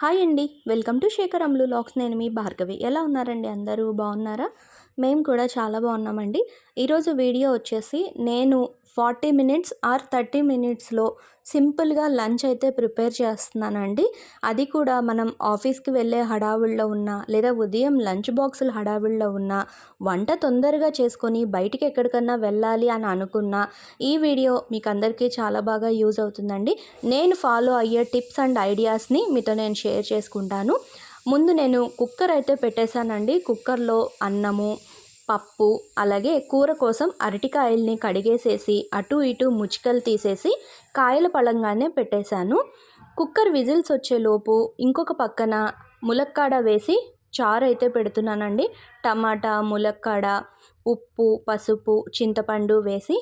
Hi అండి. Welcome to Shekhar అమ్లు లాక్స్. నేను మీ భార్గవి. ఎలా ఉన్నారండి అందరూ? బాగున్నారా? మేము కూడా చాలా బాగున్నామండి. ఈరోజు వీడియో వచ్చేసి నేను ఫార్టీ మినిట్స్ ఆర్ థర్టీ మినిట్స్లో సింపుల్గా లంచ్ అయితే ప్రిపేర్ చేస్తున్నానండి. అది కూడా మనం ఆఫీస్కి వెళ్ళే హడావుల్లో ఉన్న లేదా ఉదయం లంచ్ బాక్సులు హడావుల్లో ఉన్న వంట తొందరగా చేసుకొని బయటికి ఎక్కడికన్నా వెళ్ళాలి అని అనుకున్న ఈ వీడియో మీకు అందరికీ చాలా బాగా యూజ్ అవుతుందండి. నేను ఫాలో అయ్యే టిప్స్ అండ్ ఐడియాస్ని మీతో నేను షేర్ చేసుకుంటాను. ముందు నేను కుక్కర్ అయితే పెట్టేశానండి. కుక్కర్లో అన్నము పప్పు అలాగే కూర కోసం అరటికాయల్ని కడిగేసేసి అటు ఇటు ముచ్చికలు తీసేసి కాయల పళంగానే పెట్టేశాను. కుక్కర్ విజిల్స్ వచ్చేలోపు ఇంకొక పక్కన ములక్కాడ వేసి చారు అయితే పెడుతున్నానండి. టమాటా ములక్కాడ ఉప్పు పసుపు చింతపండు వేసి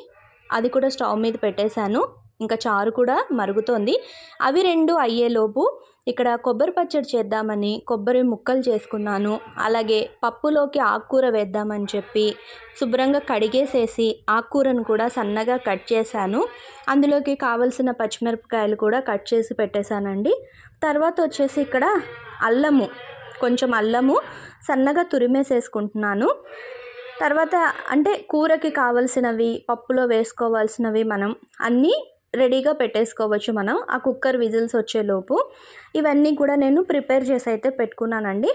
అది కూడా స్టవ్ మీద పెట్టేశాను. ఇంకా చారు కూడా మరుగుతోంది. అవి రెండు అయ్యేలోపు ఇక్కడ కొబ్బరి పచ్చడి చేద్దామని కొబ్బరి ముక్కలు చేసుకున్నాను. అలాగే పప్పులోకి ఆకుకూర వేద్దామని చెప్పి శుభ్రంగా కడిగేసేసి ఆకుకూరను కూడా సన్నగా కట్ చేశాను. అందులోకి కావలసిన పచ్చిమిరపకాయలు కూడా కట్ చేసి పెట్టేశానండి. తర్వాత వచ్చేసి ఇక్కడ అల్లము కొంచెం అల్లము సన్నగా తురిమేసేసుకుంటున్నాను. తర్వాత అంటే కూరకి కావలసినవి పప్పులో వేసుకోవాల్సినవి మనం అన్నీ రెడీగా పెట్టేసుకోవచ్చు మనం. ఆ కుక్కర్ విజిల్స్ వచ్చేలోపు ఇవన్నీ కూడా నేను ప్రిపేర్ చేసి అయితే పెట్టుకున్నానండి.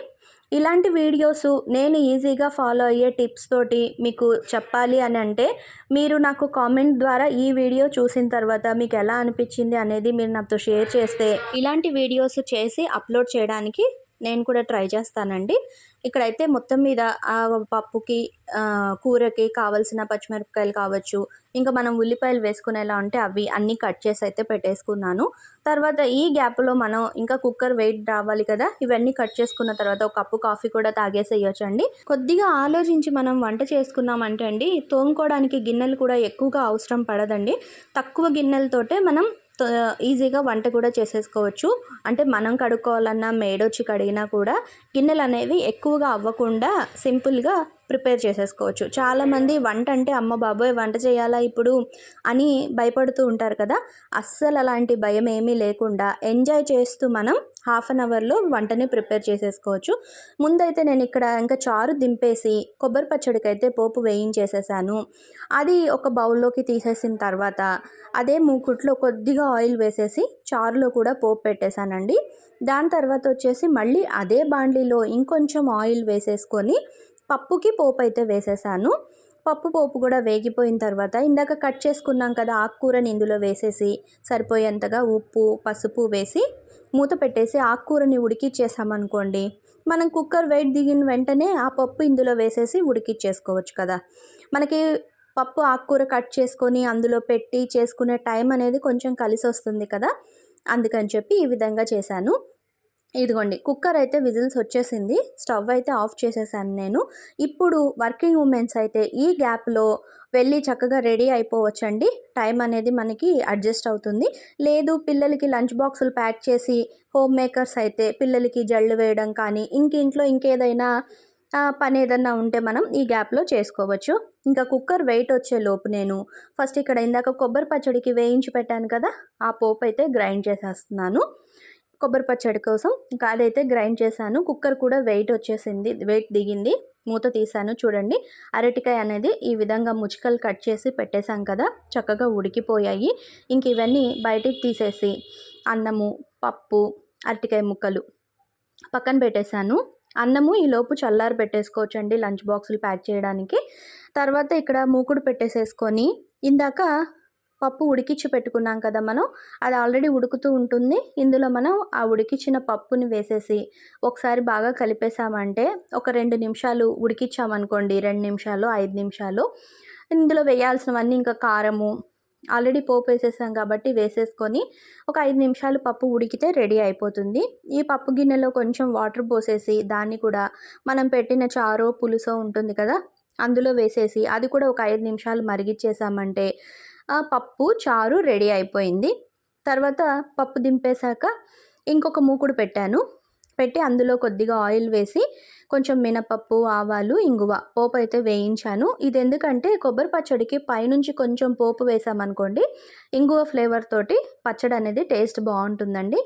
ఇలాంటి వీడియోస్ నేను ఈజీగా ఫాలో అయ్యే టిప్స్ తోటి మీకు చెప్పాలి అని అంటే మీరు నాకు కామెంట్ ద్వారా ఈ వీడియో చూసిన తర్వాత మీకు ఎలా అనిపించింది అనేది మీరు నాతో షేర్ చేస్తే ఇలాంటి వీడియోస్ చేసి అప్లోడ్ చేయడానికి నేను కూడా ట్రై చేస్తానండి. ఇక్కడైతే మొత్తం మీద ఆ పప్పుకి కూరకి కావలసిన పచ్చిమిరపకాయలు కావచ్చు ఇంకా మనం ఉల్లిపాయలు వేసుకునేలా ఉంటే అవి అన్నీ కట్ చేసి అయితే పెట్టేసుకున్నాను. తర్వాత ఈ గ్యాప్లో మనం ఇంకా కుక్కర్ వెయిట్ రావాలి కదా ఇవన్నీ కట్ చేసుకున్న తర్వాత ఒక కప్పు కాఫీ కూడా తాగేసేయచ్చండి. కొద్దిగా ఆలోచించి మనం వంట చేసుకున్నామంటే అండి తోముకోవడానికి గిన్నెలు కూడా ఎక్కువగా అవసరం పడదండి. తక్కువ గిన్నెలతోటే మనం ఈజీగా వంట కూడా చేసేసుకోవచ్చు. అంటే మనం కడుక్కోవాలన్నా మేడొచ్చి కడిగినా కూడా గిన్నెలు అనేవి ఎక్కువగా అవ్వకుండా సింపుల్గా ప్రిపేర్ చేసేసుకోవచ్చు. చాలామంది వంట అంటే అమ్మ బాబోయ్ వంట చేయాలా ఇప్పుడు? అని భయపడుతూ ఉంటారు కదా. అస్సలు అలాంటి భయం ఏమీ లేకుండా ఎంజాయ్ చేస్తూ మనం హాఫ్ అన్ అవర్లో వంటని ప్రిపేర్ చేసేసుకోవచ్చు. ముందైతే నేను ఇక్కడ ఇంకా చారు దింపేసి కొబ్బరి పచ్చడికి అయితే పోపు వేయించేసేసాను. అది ఒక బౌల్లోకి తీసేసిన తర్వాత అదే మూకుట్లో కొద్దిగా ఆయిల్ వేసేసి చారులో కూడా పోపు పెట్టేశానండి. దాని తర్వాత వచ్చేసి మళ్ళీ అదే బాండ్లీలో ఇంకొంచెం ఆయిల్ వేసేసుకొని పప్పుకి పోపు అయితే వేసేసాను. పప్పు పోపు కూడా వేగిపోయిన తర్వాత ఇందాక కట్ చేసుకున్నాం కదా ఆకుకూరని ఇందులో వేసేసి సరిపోయేంతగా ఉప్పు పసుపు వేసి మూత పెట్టేసి ఆకుకూరని ఉడికిచ్చేసామనుకోండి మనం కుక్కర్ వెయిట్ దిగిన వెంటనే ఆ పప్పు ఇందులో వేసేసి ఉడికిచ్చేసుకోవచ్చు కదా. మనకి పప్పు ఆకుకూర కట్ చేసుకొని అందులో పెట్టి చేసుకునే టైం అనేది కొంచెం కలిసి వస్తుంది కదా. అందుకని చెప్పి ఈ విధంగా చేశాను. ఇదిగోండి కుక్కర్ అయితే విజిల్స్ వచ్చేసింది. స్టవ్ అయితే ఆఫ్ చేసేసాను నేను. ఇప్పుడు వర్కింగ్ ఉమెన్స్ అయితే ఈ గ్యాప్లో వెళ్ళి చక్కగా రెడీ అయిపోవచ్చండి. టైం అనేది మనకి అడ్జస్ట్ అవుతుంది. లేదు పిల్లలకి లంచ్ బాక్సులు ప్యాక్ చేసి హోమ్ మేకర్స్ అయితే పిల్లలకి జల్లు వేయడం కానీ ఇంక ఇంట్లో ఇంకేదైనా పని ఏదన్నా ఉంటే మనం ఈ గ్యాప్లో చేసుకోవచ్చు. ఇంకా కుక్కర్ వెయిట్ వచ్చే లోపు నేను ఫస్ట్ ఇక్కడ ఇందాక కొబ్బరి పచ్చడికి వేయించి పెట్టాను కదా ఆ పోపు అయితే గ్రైండ్ చేసేస్తున్నాను. కొబ్బరి పచ్చడి కోసం ఇంకా అదైతే గ్రైండ్ చేశాను. కుక్కర్ కూడా వెయిట్ వచ్చేసింది వెయిట్ దిగింది. మూత తీసాను చూడండి. అరటికాయ అనేది ఈ విధంగా ముచికలు కట్ చేసి పెట్టేశాం కదా చక్కగా ఉడికిపోయాయి. ఇంక ఇవన్నీ బయటికి తీసేసి అన్నము పప్పు అరటికాయ ముక్కలు పక్కన పెట్టేశాను. అన్నము ఈలోపు చల్లారి పెట్టేసుకోవచ్చండి లంచ్ బాక్సులు ప్యాక్ చేయడానికి. తర్వాత ఇక్కడ మూకుడు పెట్టేసేసుకొని ఇందాక పప్పు ఉడికించి పెట్టుకున్నాం కదా మనం అది ఆల్రెడీ ఉడుకుతూ ఉంటుంది. ఇందులో మనం ఆ ఉడికించిన పప్పుని వేసేసి ఒకసారి బాగా కలిపేసామంటే ఒక రెండు నిమిషాలు ఉడికించామనుకోండి రెండు నిమిషాలు ఐదు నిమిషాలు. ఇందులో వేయాల్సినవన్నీ ఇంకా కారము ఆల్రెడీ పోపు వేసేసాం కాబట్టి వేసేసుకొని ఒక ఐదు నిమిషాలు పప్పు ఉడికితే రెడీ అయిపోతుంది. ఈ పప్పు గిన్నెలో కొంచెం వాటర్ పోసేసి దాన్ని కూడా మనం పెట్టిన చారో పులుసో ఉంటుంది కదా అందులో వేసేసి అది కూడా ఒక ఐదు నిమిషాలు మరిగిచ్చేసామంటే పప్పు చారు రెడీ అయిపోయింది. తర్వాత పప్పు దింపేశాక ఇంకొక మూకుడు పెట్టాను. పెట్టి అందులో కొద్దిగా ఆయిల్ వేసి కొంచెం మినపప్పు ఆవాలు ఇంగువ పోపు అయితే వేయించాను. ఇది ఎందుకంటే కొబ్బరి పచ్చడికి పైనుంచి కొంచెం పోపు వేసామనుకోండి ఇంగువ ఫ్లేవర్ తోటి పచ్చడి అనేది టేస్ట్ బాగుంటుందండి.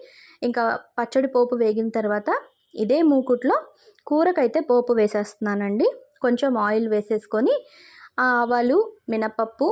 ఇంకా పచ్చడి పోపు వేగిన తర్వాత ఇదే మూకుట్లో కూరకైతే పోపు వేసేస్తున్నానండి. కొంచెం ఆయిల్ వేసేసుకొని ఆవాలు మినపప్పు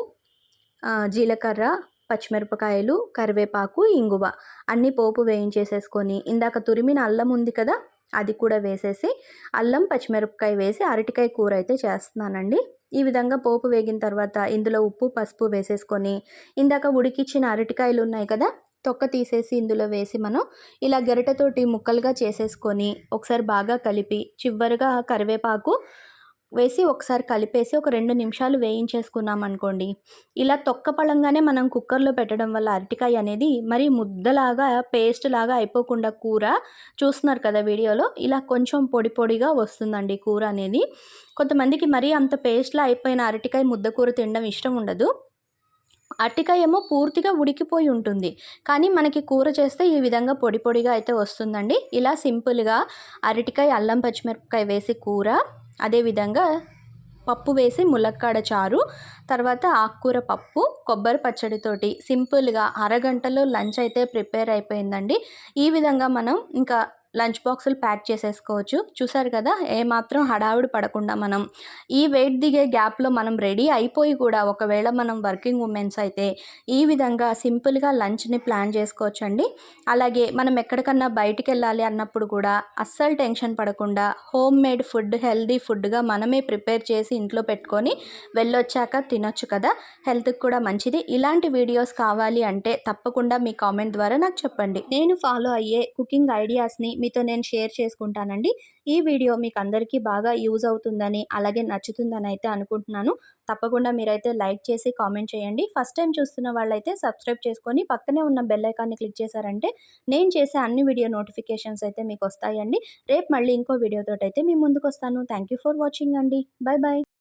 జీలకర్ర పచ్చిమిరపకాయలు కరివేపాకు ఇంగువ అన్ని పోపు వేయించేసేసుకొని ఇందాక తురిమిన అల్లం ఉంది కదా అది కూడా వేసేసి అల్లం పచ్చిమిరపకాయ వేసి అరటికాయ కూర అయితే చేస్తున్నానండి. ఈ విధంగా పోపు వేగిన తర్వాత ఇందులో ఉప్పు పసుపు వేసేసుకొని ఇందాక ఉడికిచ్చిన అరటికాయలు ఉన్నాయి కదా తొక్క తీసేసి ఇందులో వేసి మనం ఇలా గెరటతోటి ముక్కలుగా చేసేసుకొని ఒకసారి బాగా కలిపి చివరిగా కరివేపాకు వేసి ఒకసారి కలిపేసి ఒక రెండు నిమిషాలు వేయించేసుకున్నాం అనుకోండి. ఇలా తొక్క పళంగానే మనం కుక్కర్లో పెట్టడం వల్ల అరటికాయ అనేది మరి ముద్దలాగా పేస్ట్ లాగా అయిపోకుండా కూర చూస్తున్నారు కదా వీడియోలో ఇలా కొంచెం పొడి పొడిగా వస్తుందండి కూర అనేది. కొంతమందికి మరీ అంత పేస్ట్లా అయిపోయిన అరటికాయ ముద్ద కూర తినడం ఇష్టం ఉండదు. అరటికాయ ఏమో పూర్తిగా ఉడికిపోయి ఉంటుంది. కానీ మనకి కూర చేస్తే ఈ విధంగా పొడి పొడిగా అయితే వస్తుందండి. ఇలా సింపుల్గా అరటికాయ అల్లం పచ్చిమిరపకాయ వేసి కూర అదేవిధంగా పప్పు వేసి ములక్కాడ చారు తర్వాత ఆకుకూర పప్పు కొబ్బరి పచ్చడితోటి సింపుల్గా అరగంటలో లంచ్ అయితే ప్రిపేర్ అయిపోయిందండి. ఈ విధంగా మనం ఇంకా లంచ్ బాక్సులు ప్యాక్ చేసేసుకోవచ్చు. చూసారు కదా ఏమాత్రం హడావిడి పడకుండా మనం ఈ వెయిట్ దిగే గ్యాప్లో మనం రెడీ అయిపోయి కూడా ఒకవేళ మనం వర్కింగ్ ఉమెన్స్ అయితే ఈ విధంగా సింపుల్గా లంచ్ని ప్లాన్ చేసుకోవచ్చండి. అలాగే మనం ఎక్కడికన్నా బయటికి వెళ్ళాలి అన్నప్పుడు కూడా అస్సలు టెన్షన్ పడకుండా హోమ్ మేడ్ ఫుడ్ హెల్దీ ఫుడ్గా మనమే ప్రిపేర్ చేసి ఇంట్లో పెట్టుకొని వెళ్ళొచ్చాక తినొచ్చు కదా. హెల్త్కి కూడా మంచిది. ఇలాంటి వీడియోస్ కావాలి అంటే తప్పకుండా మీ కామెంట్ ద్వారా నాకు చెప్పండి. నేను ఫాలో అయ్యే కుకింగ్ ఐడియాస్ని మీతో నేను షేర్ చేసుకుంటానండి. ఈ వీడియో మీకు అందరికీ బాగా యూజ్ అవుతుందని అలాగే నచ్చుతుందని అయితే అనుకుంటున్నాను. తప్పకుండా మీరైతే లైక్ చేసి కామెంట్ చేయండి. ఫస్ట్ టైం చూస్తున్న వాళ్ళైతే సబ్స్క్రైబ్ చేసుకొని పక్కనే ఉన్న బెల్ ఐకాన్ని క్లిక్ చేశారంటే నేను చేసే అన్ని వీడియో నోటిఫికేషన్స్ అయితే మీకు వస్తాయండి రేపు మళ్ళీ ఇంకో వీడియోతో అయితే మీ ముందుకు వస్తాను థ్యాంక్ ఫర్ వాచింగ్ అండి. Bye bye